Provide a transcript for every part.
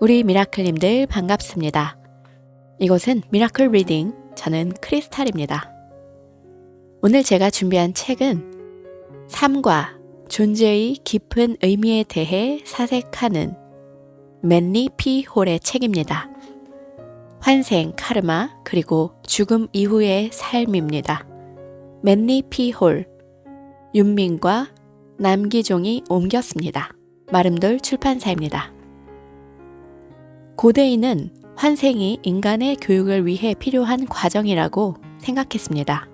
우리 미라클님들 반갑습니다. 이곳은 미라클 리딩, 저는 크리스탈입니다. 오늘 제가 준비한 책은 삶과 존재의 깊은 의미에 대해 사색하는 맨리 피 홀의 책입니다. 환생, 카르마, 그리고 죽음 이후의 삶입니다. 맨리 피 홀, 윤민과 남기종이 옮겼습니다. 마름돌 출판사입니다. 고대인은 환생이 인간의 교육을 위해 필요한 과정이라고 생각했습니다.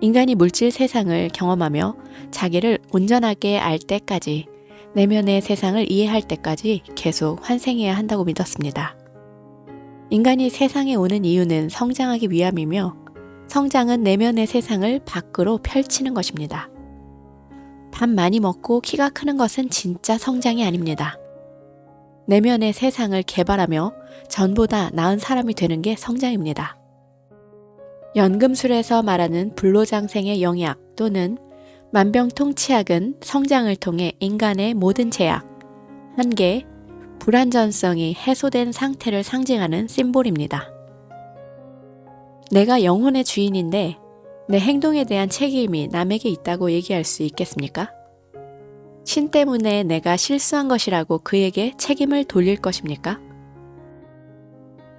인간이 물질 세상을 경험하며 자기를 온전하게 알 때까지 내면의 세상을 이해할 때까지 계속 환생해야 한다고 믿었습니다. 인간이 세상에 오는 이유는 성장하기 위함이며 성장은 내면의 세상을 밖으로 펼치는 것입니다. 밥 많이 먹고 키가 크는 것은 진짜 성장이 아닙니다. 내면의 세상을 개발하며 전보다 나은 사람이 되는 게 성장입니다. 연금술에서 말하는 불로장생의 영약 또는 만병통치약은 성장을 통해 인간의 모든 제약, 한계, 불안전성이 해소된 상태를 상징하는 심볼입니다. 내가 영혼의 주인인데 내 행동에 대한 책임이 남에게 있다고 얘기할 수 있겠습니까? 신 때문에 내가 실수한 것이라고 그에게 책임을 돌릴 것입니까?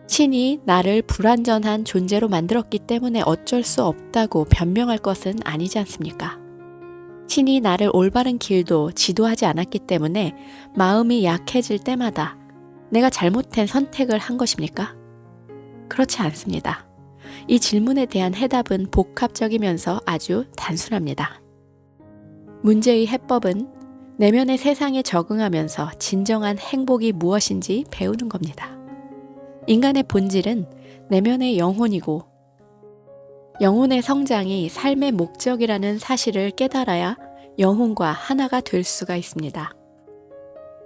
신이 나를 불완전한 존재로 만들었기 때문에 어쩔 수 없다고 변명할 것은 아니지 않습니까? 신이 나를 올바른 길도 지도하지 않았기 때문에 마음이 약해질 때마다 내가 잘못된 선택을 한 것입니까? 그렇지 않습니다. 이 질문에 대한 해답은 복합적이면서 아주 단순합니다. 문제의 해법은 내면의 세상에 적응하면서 진정한 행복이 무엇인지 배우는 겁니다. 인간의 본질은 내면의 영혼이고 영혼의 성장이 삶의 목적이라는 사실을 깨달아야 영혼과 하나가 될 수가 있습니다.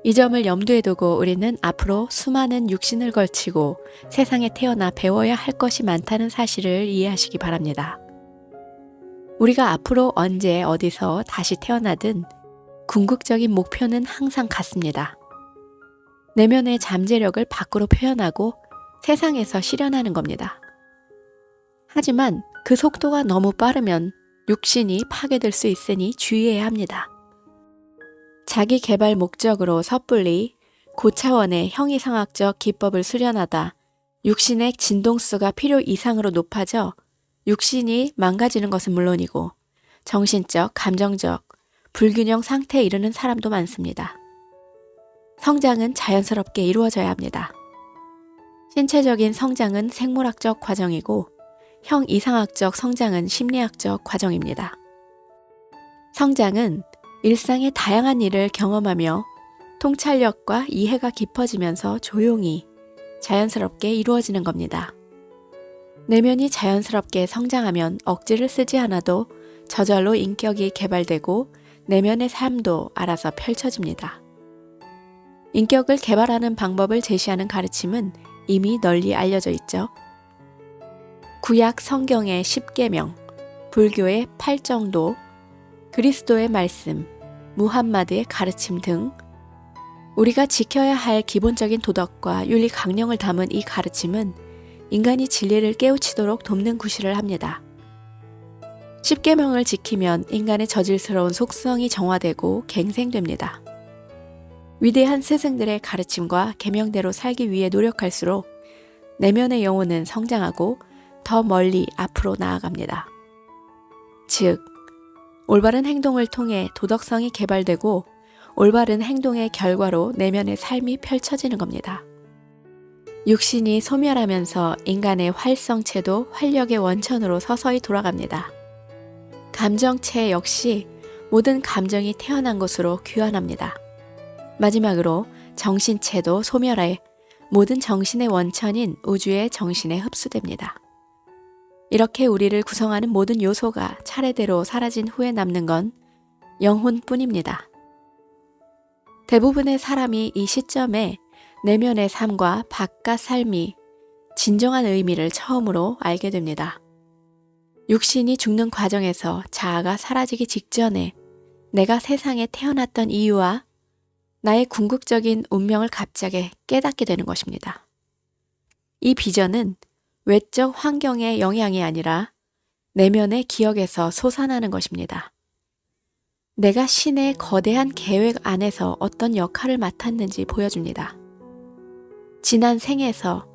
이 점을 염두에 두고 우리는 앞으로 수많은 육신을 걸치고 세상에 태어나 배워야 할 것이 많다는 사실을 이해하시기 바랍니다. 우리가 앞으로 언제 어디서 다시 태어나든 궁극적인 목표는 항상 같습니다. 내면의 잠재력을 밖으로 표현하고 세상에서 실현하는 겁니다. 하지만 그 속도가 너무 빠르면 육신이 파괴될 수 있으니 주의해야 합니다. 자기 개발 목적으로 섣불리 고차원의 형이상학적 기법을 수련하다 육신의 진동수가 필요 이상으로 높아져 육신이 망가지는 것은 물론이고 정신적, 감정적, 불균형 상태에 이르는 사람도 많습니다. 성장은 자연스럽게 이루어져야 합니다. 신체적인 성장은 생물학적 과정이고 형 이상학적 성장은 심리학적 과정입니다. 성장은 일상의 다양한 일을 경험하며 통찰력과 이해가 깊어지면서 조용히 자연스럽게 이루어지는 겁니다. 내면이 자연스럽게 성장하면 억지를 쓰지 않아도 저절로 인격이 개발되고 내면의 삶도 알아서 펼쳐집니다. 인격을 개발하는 방법을 제시하는 가르침은 이미 널리 알려져 있죠. 구약 성경의 10계명, 불교의 8정도, 그리스도의 말씀, 무함마드의 가르침 등 우리가 지켜야 할 기본적인 도덕과 윤리 강령을 담은 이 가르침은 인간이 진리를 깨우치도록 돕는 구실을 합니다. 10계명을 지키면 인간의 저질스러운 속성이 정화되고 갱생됩니다. 위대한 스승들의 가르침과 계명대로 살기 위해 노력할수록 내면의 영혼은 성장하고 더 멀리 앞으로 나아갑니다. 즉, 올바른 행동을 통해 도덕성이 개발되고 올바른 행동의 결과로 내면의 삶이 펼쳐지는 겁니다. 육신이 소멸하면서 인간의 활성체도 활력의 원천으로 서서히 돌아갑니다. 감정체 역시 모든 감정이 태어난 것으로 귀환합니다. 마지막으로 정신체도 소멸해 모든 정신의 원천인 우주의 정신에 흡수됩니다. 이렇게 우리를 구성하는 모든 요소가 차례대로 사라진 후에 남는 건 영혼뿐입니다. 대부분의 사람이 이 시점에 내면의 삶과 바깥 삶이 진정한 의미를 처음으로 알게 됩니다. 육신이 죽는 과정에서 자아가 사라지기 직전에 내가 세상에 태어났던 이유와 나의 궁극적인 운명을 갑자기 깨닫게 되는 것입니다. 이 비전은 외적 환경의 영향이 아니라 내면의 기억에서 솟아나는 것입니다. 내가 신의 거대한 계획 안에서 어떤 역할을 맡았는지 보여줍니다. 지난 생에서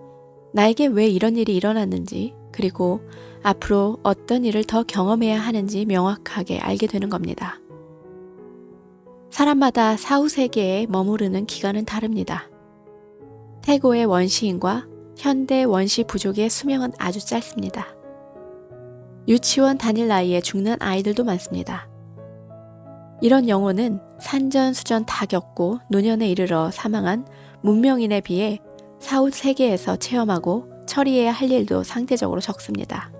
나에게 왜 이런 일이 일어났는지, 그리고 앞으로 어떤 일을 더 경험해야 하는지 명확하게 알게 되는 겁니다. 사람마다 사후 세계에 머무르는 기간은 다릅니다. 태고의 원시인과 현대 원시 부족의 수명은 아주 짧습니다. 유치원 다닐 나이에 죽는 아이들도 많습니다. 이런 영혼은 산전수전 다 겪고 노년에 이르러 사망한 문명인에 비해 사후 세계에서 체험하고 처리해야 할 일도 상대적으로 적습니다.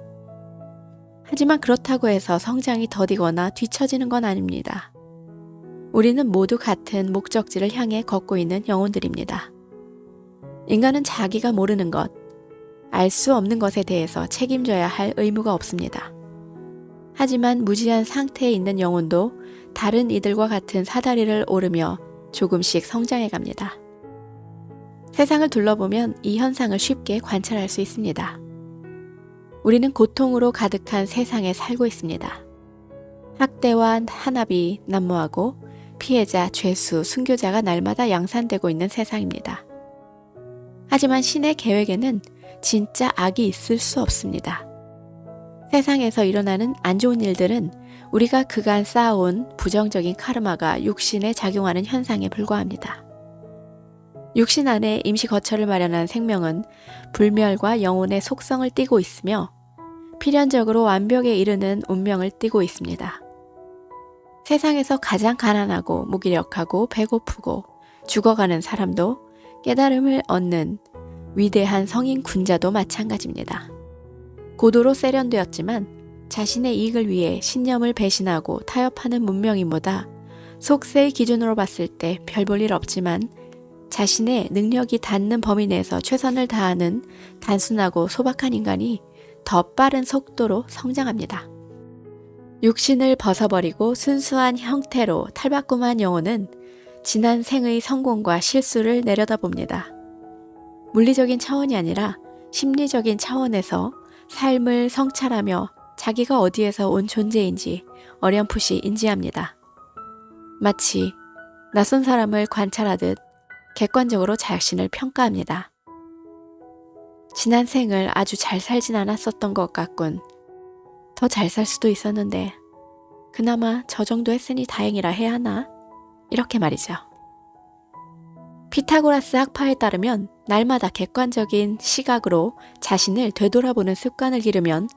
하지만 그렇다고 해서 성장이 더디거나 뒤처지는 건 아닙니다. 우리는 모두 같은 목적지를 향해 걷고 있는 영혼들입니다. 인간은 자기가 모르는 것, 알 수 없는 것에 대해서 책임져야 할 의무가 없습니다. 하지만 무지한 상태에 있는 영혼도 다른 이들과 같은 사다리를 오르며 조금씩 성장해 갑니다. 세상을 둘러보면 이 현상을 쉽게 관찰할 수 있습니다. 우리는 고통으로 가득한 세상에 살고 있습니다. 학대와 한압이 난무하고 피해자, 죄수, 순교자가 날마다 양산되고 있는 세상입니다. 하지만 신의 계획에는 진짜 악이 있을 수 없습니다. 세상에서 일어나는 안 좋은 일들은 우리가 그간 쌓아온 부정적인 카르마가 육신에 작용하는 현상에 불과합니다. 육신 안에 임시 거처를 마련한 생명은 불멸과 영혼의 속성을 띠고 있으며 필연적으로 완벽에 이르는 운명을 띠고 있습니다. 세상에서 가장 가난하고 무기력하고 배고프고 죽어가는 사람도 깨달음을 얻는 위대한 성인 군자도 마찬가지입니다. 고도로 세련되었지만 자신의 이익을 위해 신념을 배신하고 타협하는 문명인보다 속세의 기준으로 봤을 때 별 볼 일 없지만 자신의 능력이 닿는 범위 내에서 최선을 다하는 단순하고 소박한 인간이 더 빠른 속도로 성장합니다. 육신을 벗어버리고 순수한 형태로 탈바꿈한 영혼은 지난 생의 성공과 실수를 내려다봅니다. 물리적인 차원이 아니라 심리적인 차원에서 삶을 성찰하며 자기가 어디에서 온 존재인지 어렴풋이 인지합니다. 마치 낯선 사람을 관찰하듯 객관적으로 자신을 평가합니다. 지난 생을 아주 잘 살진 않았었던 것 같군. 더 잘 살 수도 있었는데, 그나마 저 정도 했으니 다행이라 해야 하나? 이렇게 말이죠. 피타고라스 학파에 따르면 날마다 객관적인 시각으로 자신을 되돌아보는 습관을 기르면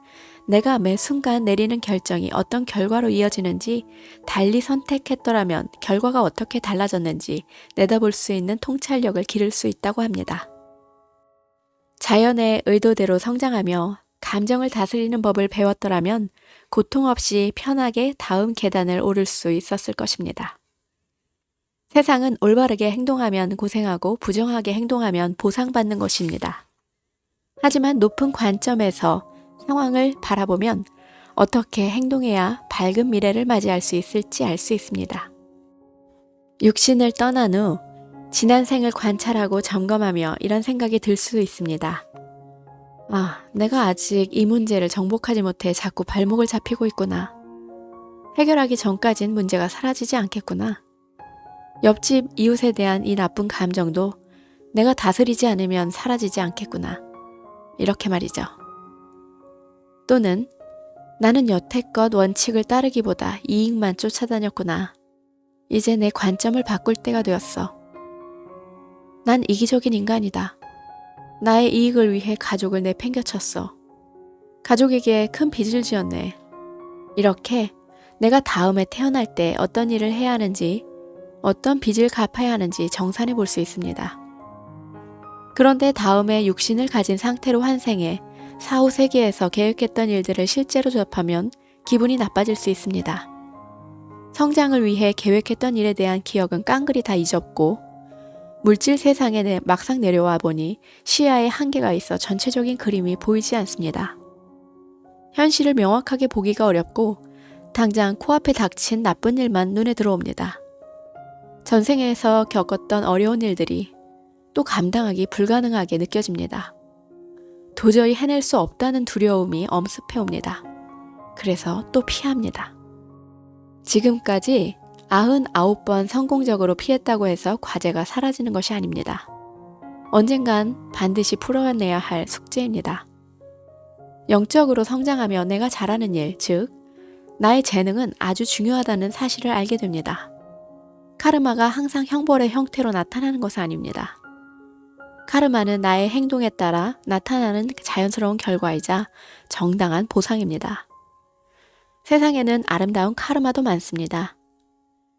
내가 매 순간 내리는 결정이 어떤 결과로 이어지는지 달리 선택했더라면 결과가 어떻게 달라졌는지 내다볼 수 있는 통찰력을 기를 수 있다고 합니다. 자연의 의도대로 성장하며 감정을 다스리는 법을 배웠더라면 고통 없이 편하게 다음 계단을 오를 수 있었을 것입니다. 세상은 올바르게 행동하면 고생하고 부정하게 행동하면 보상받는 것입니다. 하지만 높은 관점에서 상황을 바라보면 어떻게 행동해야 밝은 미래를 맞이할 수 있을지 알 수 있습니다. 육신을 떠난 후 지난 생을 관찰하고 점검하며 이런 생각이 들 수 있습니다. 아, 내가 아직 이 문제를 정복하지 못해 자꾸 발목을 잡히고 있구나. 해결하기 전까진 문제가 사라지지 않겠구나. 옆집 이웃에 대한 이 나쁜 감정도 내가 다스리지 않으면 사라지지 않겠구나. 이렇게 말이죠. 또는 나는 여태껏 원칙을 따르기보다 이익만 쫓아다녔구나. 이제 내 관점을 바꿀 때가 되었어. 난 이기적인 인간이다. 나의 이익을 위해 가족을 내팽겨쳤어. 가족에게 큰 빚을 지었네. 이렇게 내가 다음에 태어날 때 어떤 일을 해야 하는지 어떤 빚을 갚아야 하는지 정산해 볼 수 있습니다. 그런데 다음에 육신을 가진 상태로 환생해 사후 세계에서 계획했던 일들을 실제로 접하면 기분이 나빠질 수 있습니다. 성장을 위해 계획했던 일에 대한 기억은 깡그리 다 잊었고 물질 세상에 막상 내려와 보니 시야에 한계가 있어 전체적인 그림이 보이지 않습니다. 현실을 명확하게 보기가 어렵고 당장 코앞에 닥친 나쁜 일만 눈에 들어옵니다. 전생에서 겪었던 어려운 일들이 또 감당하기 불가능하게 느껴집니다. 도저히 해낼 수 없다는 두려움이 엄습해 옵니다. 그래서 또 피합니다. 지금까지 99번 성공적으로 피했다고 해서 과제가 사라지는 것이 아닙니다. 언젠간 반드시 풀어내야 할 숙제입니다. 영적으로 성장하며 내가 잘하는 일, 즉, 나의 재능은 아주 중요하다는 사실을 알게 됩니다. 카르마가 항상 형벌의 형태로 나타나는 것은 아닙니다. 카르마는 나의 행동에 따라 나타나는 자연스러운 결과이자 정당한 보상입니다. 세상에는 아름다운 카르마도 많습니다.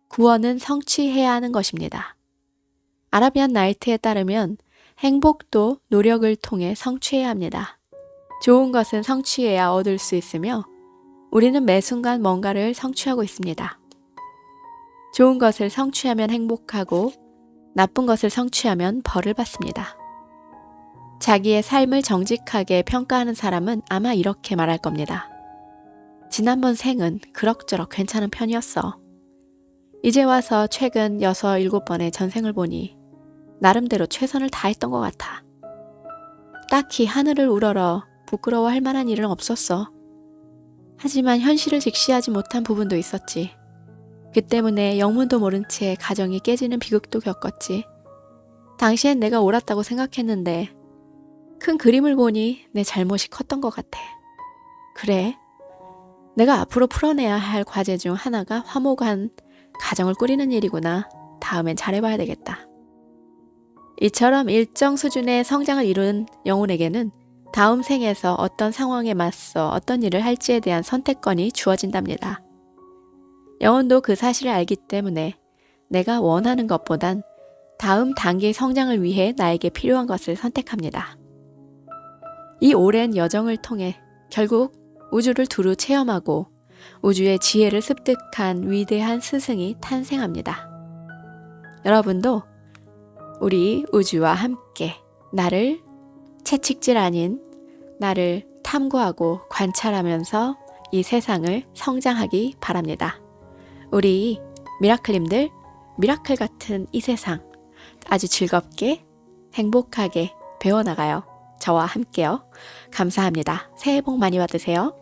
구원은 성취해야 하는 것입니다. 아라비안 나이트에 따르면 행복도 노력을 통해 성취해야 합니다. 좋은 것은 성취해야 얻을 수 있으며 우리는 매 순간 뭔가를 성취하고 있습니다. 좋은 것을 성취하면 행복하고 나쁜 것을 성취하면 벌을 받습니다. 자기의 삶을 정직하게 평가하는 사람은 아마 이렇게 말할 겁니다. 지난번 생은 그럭저럭 괜찮은 편이었어. 이제 와서 최근 6, 7번의 전생을 보니 나름대로 최선을 다했던 것 같아. 딱히 하늘을 우러러 부끄러워할 만한 일은 없었어. 하지만 현실을 직시하지 못한 부분도 있었지. 그 때문에 영문도 모른 채 가정이 깨지는 비극도 겪었지. 당시엔 내가 옳았다고 생각했는데 큰 그림을 보니 내 잘못이 컸던 것 같아. 그래. 내가 앞으로 풀어내야 할 과제 중 하나가 화목한 가정을 꾸리는 일이구나. 다음엔 잘해봐야 되겠다. 이처럼 일정 수준의 성장을 이룬 영혼에게는 다음 생에서 어떤 상황에 맞서 어떤 일을 할지에 대한 선택권이 주어진답니다. 영혼도 그 사실을 알기 때문에 내가 원하는 것보단 다음 단계의 성장을 위해 나에게 필요한 것을 선택합니다. 이 오랜 여정을 통해 결국 우주를 두루 체험하고 우주의 지혜를 습득한 위대한 스승이 탄생합니다. 여러분도 우리 우주와 함께 나를 채찍질 아닌 나를 탐구하고 관찰하면서 이 세상을 성장하기 바랍니다. 우리 미라클님들, 미라클 같은 이 세상 아주 즐겁게 행복하게 배워나가요. 저와 함께요. 감사합니다. 새해 복 많이 받으세요.